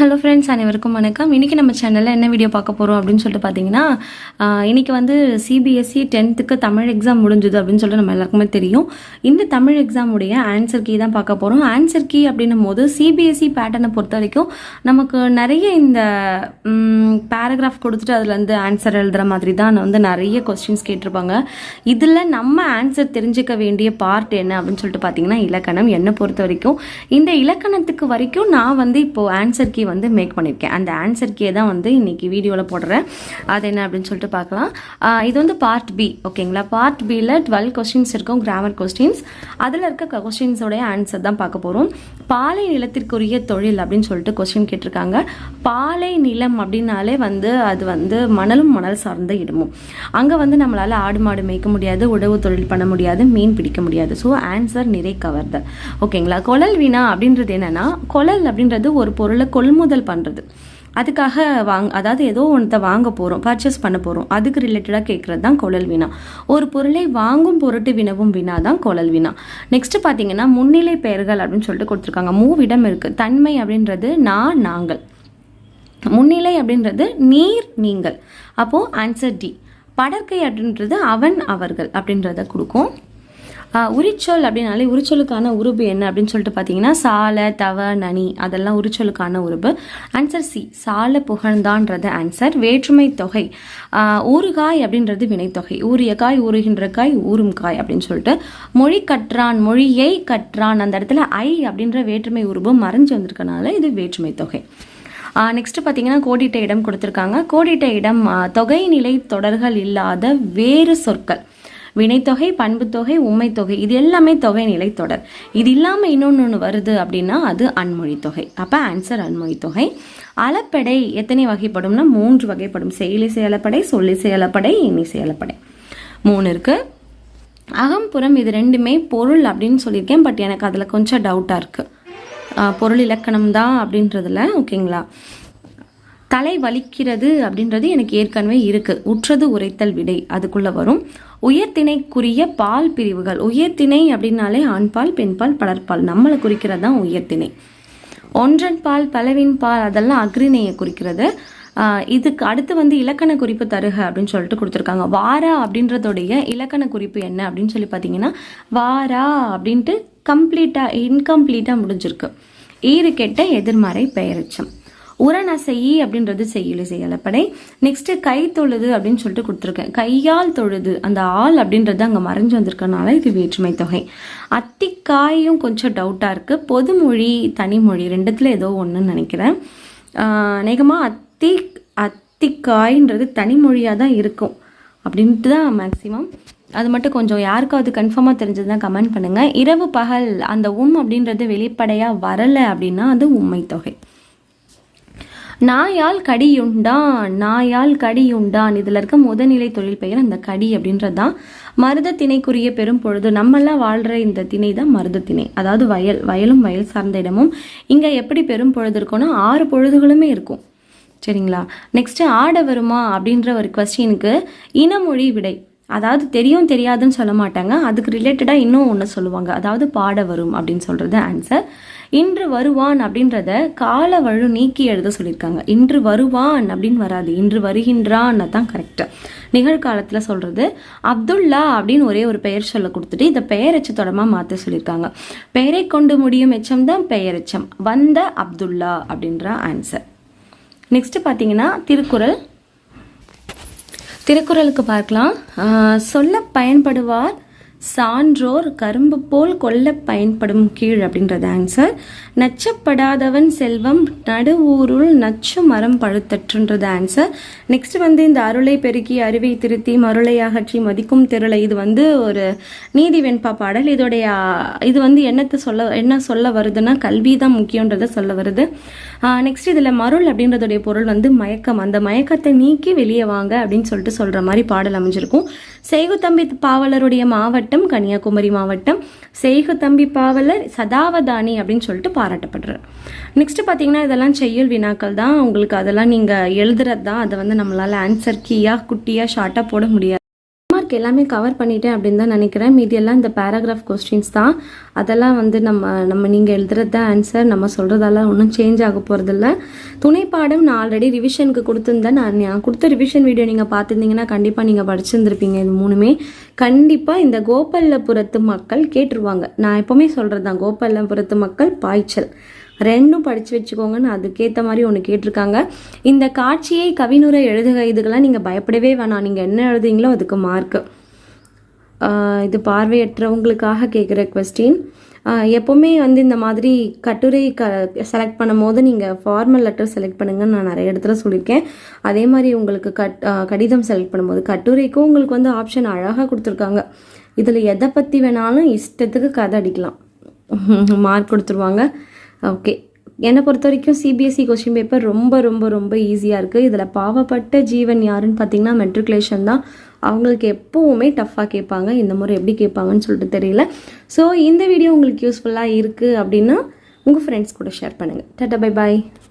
Hello friends அனைவருக்கும் வணக்கம். இன்றைக்கி நம்ம சேனலில் என்ன வீடியோ பார்க்க போகிறோம் அப்படின்னு சொல்லிட்டு பார்த்தீங்கன்னா இன்றைக்கி வந்து சிபிஎஸ்சி டென்த்துக்கு தமிழ் எக்ஸாம் முடிஞ்சுது அப்படின்னு சொல்லிட்டு நம்ம எல்லாருக்குமே தெரியும். இந்த தமிழ் எக்ஸாமுடைய ஆன்சர் கீ தான் பார்க்க போகிறோம் ஆன்சர் கீ அப்படின்னும் போது சிபிஎஸ்சி பேட்டர்னை பொறுத்த வரைக்கும் நமக்கு நிறைய இந்த பேராகிராஃப் கொடுத்துட்டு அதுலேருந்து ஆன்சர் எழுதுகிற மாதிரி தான் வந்து நிறைய கொஸ்டின்ஸ் கேட்டிருப்பாங்க. இதில் நம்ம ஆன்சர் தெரிஞ்சுக்க வேண்டிய பார்ட் என்ன அப்படின்னு சொல்லிட்டு பார்த்தீங்கன்னா இலக்கணம். என்னை பொறுத்த வரைக்கும் இந்த இலக்கணத்துக்கு வரைக்கும் நான் வந்து இப்போது ஆன்சர் கீ வந்து மேக் பண்ணியிருக்கேன் அந்த ஆன்சருக்கே தான் வந்து இன்னைக்கு வீடியோவில் போடுறேன். அது என்ன அப்படின்னு சொல்லிட்டு பார்க்கலாம். இது வந்து பார்ட் பி ஓகேங்களா பார்ட் பியில் டுவெல் கொஸ்டின்ஸ் இருக்கும் கிராமர் கொஸ்டின்ஸ் அதில் இருக்க கொஸ்டின்ஸோடைய ஆன்சர் தான் பார்க்க போகிறோம் பாலை நிலத்திற்குரிய தொழில் அப்படின்னு சொல்லிட்டு கொஸ்டின் கேட்டிருக்காங்க. பாலை நிலம் அப்படின்னாலே வந்து அது வந்து மணலும் மணல் சார்ந்த இடமும். அங்கே வந்து நம்மளால் ஆடு மாடு மேய்க்க முடியாது உழவு தொழில் பண்ண முடியாது மீன் பிடிக்க முடியாது. ஸோ ஆன்சர் நிறை கவர்தல். ஓகேங்களா கொழல் வீணா அப்படின்றது என்னன்னா கொழல் அப்படின்றது ஒரு பொருளை கொள்முதல் பண்ணுறது அதுக்காக வாங் அதாவது ஏதோ ஒன்றத்தை வாங்க போகிறோம் பர்ச்சேஸ் பண்ண போகிறோம் அதுக்கு ரிலேட்டடாக கேட்குறது தான் குழல் வினா. ஒரு பொருளை வாங்கும் பொருட்டு வினவும் வினா தான் குழல் வினா. நெக்ஸ்ட்டு பார்த்தீங்கன்னா முன்னிலை பெயர்கள் அப்படின்னு சொல்லிட்டு கொடுத்துருக்காங்க. மூவிடம் இருக்குது தன்மை அப்படின்றது நான் நாங்கள். முன்னிலை அப்படின்றது நீர் நீங்கள். அப்போது ஆன்சர் டி படற்கை அப்படின்றது அவன் அவர்கள் அப்படின்றத கொடுக்கும். உரிச்சொல் அப்படின்னாலே உரிச்சொலுக்கான உருபு என்ன அப்படின்னு சொல்லிட்டு பார்த்தீங்கன்னா சால தவ நனி அதெல்லாம் உரிச்சொலுக்கான உருபு ஆன்சர் சி சால புகழ்ந்தான்றது ஆன்சர் வேற்றுமை தொகை ஊறுகாய் அப்படின்றது வினைத்தொகை. ஊறிய காய் ஊறுகின்ற காய் ஊறும் காய் அப்படின்னு சொல்லிட்டு மொழி கற்றான் மொழியை கற்றான். அந்த இடத்துல ஐ அப்படின்ற வேற்றுமை உருபு மறைஞ்சு வந்திருக்கனால இது வேற்றுமை தொகை. நெக்ஸ்ட் பார்த்தீங்கன்னா கோடிட்ட இடம் கொடுத்துருக்காங்க. கோடிட்ட இடம் தொகை நிலை தொடர்கள் இல்லாத வேறு சொற்கள். வினைத்தொகை பண்புத்தொகை உண்மைத்தொகை இது எல்லாமே தொகை நிலை தொடர். இது இல்லாமல் இன்னொன்று ஒன்று வருது அப்படின்னா அது அன்மொழி தொகை அப்போ ஆன்சர் அன்மொழி தொகை அளப்படை எத்தனை வகைப்படும்னா மூன்று வகைப்படும். செயலிசை அளப்படை சொல்லிசை அளப்படை இனி அளப்படை மூணு இருக்கு. அகம்புறம் இது ரெண்டுமே பொருள் அப்படின்னு சொல்லியிருக்கேன். பட் எனக்கு அதில் கொஞ்சம் டவுட்டாக இருக்குது பொருள் இலக்கணம் தான் அப்படின்றதுல ஓகேங்களா தலை வலிக்கிறது அப்படின்றது எனக்கு ஏற்கனவே இருக்குது உற்றது உரைத்தல் விடை அதுக்குள்ளே வரும். உயர்திணைக்குரிய பால் பிரிவுகள். உயர்திணை அப்படின்னாலே ஆண்பால் பெண்பால் பலர்பால் நம்மளை குறிக்கிறது தான் உயர்திணை ஒன்றன் பால் பலவின் பால் அதெல்லாம் அக்ரிணையை குறிக்கிறது. இதுக்கு அடுத்து வந்து இலக்கண குறிப்பு தருக அப்படின்னு சொல்லிட்டு கொடுத்துருக்காங்க. வாரா அப்படின்றதோடைய இலக்கண குறிப்பு என்ன அப்படின்னு சொல்லி பார்த்தீங்கன்னா வாரா அப்படின்ட்டு கம்ப்ளீட்டாக இன்கம்ப்ளீட்டாக முடிஞ்சிருக்கு. ஈறு கெட்ட எதிர்மறை பெயரச்சம். உரணசெயி அப்படின்றது செய்யலி. செயலப்படை நெக்ஸ்ட் கை தொழுது அப்படின்னு சொல்லிட்டு கொடுத்துருக்கேன். கையால் தொழுது அந்த ஆள் அப்படின்றது அங்கே மறைஞ்சு வந்திருக்கனால இது வேற்றுமை தொகை. அத்திக்காயும் கொஞ்சம் டவுட்டாக இருக்குது பொதுமொழி தனிமொழி ரெண்டுத்துல ஏதோ ஒன்றுன்னு நினைக்கிறேன். அநேகமாக அத்தி அத்திக்காய்ன்றது தனிமொழியாக தான் இருக்கும் அப்படின்ட்டு தான் மேக்ஸிமம் அது மட்டும் கொஞ்சம் யாருக்காவது கன்ஃபார்மாக தெரிஞ்சதுன்னா கமெண்ட் பண்ணுங்கள் இரவு பகல் அந்த உம் அப்படின்றது வெளிப்படையாக வரலை அப்படின்னா அது உண்மை தொகை. நாயால் கடியுண்டான் நாயால் கடியுண்டான் இதில் இருக்க முதநிலை தொழில் பெயர் அந்த கடி அப்படின்றது தான் மருத திணைக்குரிய பெரும் பொழுது நம்மெல்லாம் வாழ்கிற இந்த திணை தான் மருத திணை. அதாவது வயல் வயலும் வயல் சார்ந்த இடமும் இங்கே எப்படி பெரும் பொழுது இருக்கும்னா ஆறு பொழுதுகளுமே இருக்கும். சரிங்களா? நெக்ஸ்ட் ஆட வருமா அப்படின்ற ஒரு கொஸ்டினுக்கு இனமொழி விடை. அதாவது தெரியும் தெரியாதுன்னு சொல்ல மாட்டாங்க. அதுக்கு ரிலேட்டடாக இன்னும் ஒன்று சொல்லுவாங்க. அதாவது பாட வரும் அப்படின்னு சொல்கிறது ஆன்சர் இன்று வருவான் அப்படின்றத கால வழு நீக்கி எழுத சொல்லியிருக்காங்க. இன்று வருவான் அப்படின்னு வராது. இன்று வருகின்றான். தான் கரெக்டு நிகழ்காலத்தில் சொல்கிறது அப்துல்லா அப்படின்னு ஒரே ஒரு பெயர் சொல்ல கொடுத்துட்டு இதை பெயரெச்ச தொடமாக மாற்ற சொல்லியிருக்காங்க. பெயரை கொண்டு முடியும் எச்சம் தான் பெயரெச்சம். வந்த அப்துல்லா அப்படின்ற ஆன்சர் நெக்ஸ்ட்டு பார்த்தீங்கன்னா திருக்குறள். திருக்குறளுக்கு பார்க்கலாம். சொல்ல பயன்படுவார் சான்றோர் கரும்பு போல் கொல்ல பயன்படும் கீழ் அப்படின்றது ஆன்சர் நச்சப்படாதவன் செல்வம் நடுவூருள் நச்சு மரம் பழுத்தற்றுன்றது ஆன்சர் நெக்ஸ்ட் வந்து இந்த அருளை பெருக்கி அறிவை திருத்தி மருளை அகற்றி மதிக்கும் திருளை இது வந்து ஒரு நீதி வெண்பா பாடல். இதோடைய இது வந்து என்னத்தை சொல்ல என்ன சொல்ல வருதுன்னா கல்வி தான் முக்கியன்றதை சொல்ல வருது. நெக்ஸ்ட் இதில் மருள் அப்படின்றதுடைய பொருள் வந்து மயக்கம். அந்த மயக்கத்தை நீக்கி வெளியே வாங்க அப்படின்னு சொல்லிட்டு சொல்கிற மாதிரி பாடல் அமைஞ்சிருக்கும். செய்குத்தம்பி பாவலருடைய மாவட்டம் கன்னியாகுமரி மாவட்டம் செய்குத்தம்பி பாவலர் சதாவதானி அப்படின்னு சொல்லிட்டு பாராட்டப்படுறார். நெக்ஸ்ட் பார்த்தீங்கன்னா இதெல்லாம் செய்யுள் வினாக்கள் தான் உங்களுக்கு அதெல்லாம் நீங்கள் எழுதுறது தான் அதை வந்து நம்மளால் ஆன்சர் கீயாக குட்டியாக ஷார்ட்டாக போட முடியாது. ஓரளவுக்கு எல்லாமே கவர் பண்ணிட்டேன் அப்படின்னு தான் நினைக்கிறேன். மீதியெல்லாம் இந்த பேராகிராஃப் கொஸ்டின்ஸ் தான். அதெல்லாம் வந்து நம்ம நம்ம நீங்கள் எழுதுறது தான் ஆன்சர் நம்ம சொல்கிறதால ஒன்றும் சேஞ்ச் ஆக போகிறதில்ல துணைப்பாடம் நான் ஆல்ரெடி ரிவிஷனுக்கு கொடுத்துருந்தேன். நான் நான் கொடுத்த ரிவிஷன் வீடியோ நீங்கள் பார்த்துருந்தீங்கன்னா கண்டிப்பாக நீங்கள் படிச்சிருந்துருப்பீங்க இது மூணுமே. கண்டிப்பாக இந்த கோபல்லபுரத்து மக்கள் கேட்டுருவாங்க. நான் எப்போவுமே சொல்கிறது தான் கோபல்லபுரத்து மக்கள் பாய்ச்சல். ரெண்டும் படித்து வச்சுக்கோங்கன்னு அதுக்கேற்ற மாதிரி ஒன்று கேட்டிருக்காங்க. இந்த காட்சியை கவினுரை எழுதுக. இதுக்கெல்லாம் நீங்கள் பயப்படவே வேணாம். நீங்கள் என்ன எழுதுங்களோ அதுக்கு மார்க்கு இது பார்வையற்றவங்களுக்காக கேட்குற கொஸ்டின் எப்போவுமே வந்து இந்த மாதிரி கட்டுரை க செலக்ட் பண்ணும்போது நீங்கள் ஃபார்மல் லெட்டர் செலக்ட் பண்ணுங்கன்னு நான் நிறைய இடத்துல சொல்லியிருக்கேன். அதே மாதிரி உங்களுக்கு கட் கடிதம் செலக்ட் பண்ணும்போது கட்டுரைக்கும் உங்களுக்கு வந்து ஆப்ஷன் அழகாக கொடுத்துருக்காங்க. இதில் எதை பற்றி வேணாலும் இஷ்டத்துக்கு கதை அடிக்கலாம். மார்க் கொடுத்துருவாங்க. ஓகே என்னை பொறுத்த வரைக்கும் சிபிஎஸ்சி கொஸ்டின் பேப்பர் ரொம்ப ரொம்ப ரொம்ப ஈஸியாக இருக்குது இதில் பாவப்பட்ட ஜீவன் யாருன்னு பார்த்தீங்கன்னா மெட்ரிகுலேஷன் தான். அவங்களுக்கு எப்போவுமே டஃப்பாக கேட்பாங்க. இந்த முறை எப்படி கேட்பாங்கன்னு சொல்லிட்டு தெரியல. ஸோ இந்த வீடியோ உங்களுக்கு யூஸ்ஃபுல்லாக இருக்குது அப்படின்னா உங்கள் ஃப்ரெண்ட்ஸ் கூட ஷேர் பண்ணுங்கள் டாட்டா பை பாய்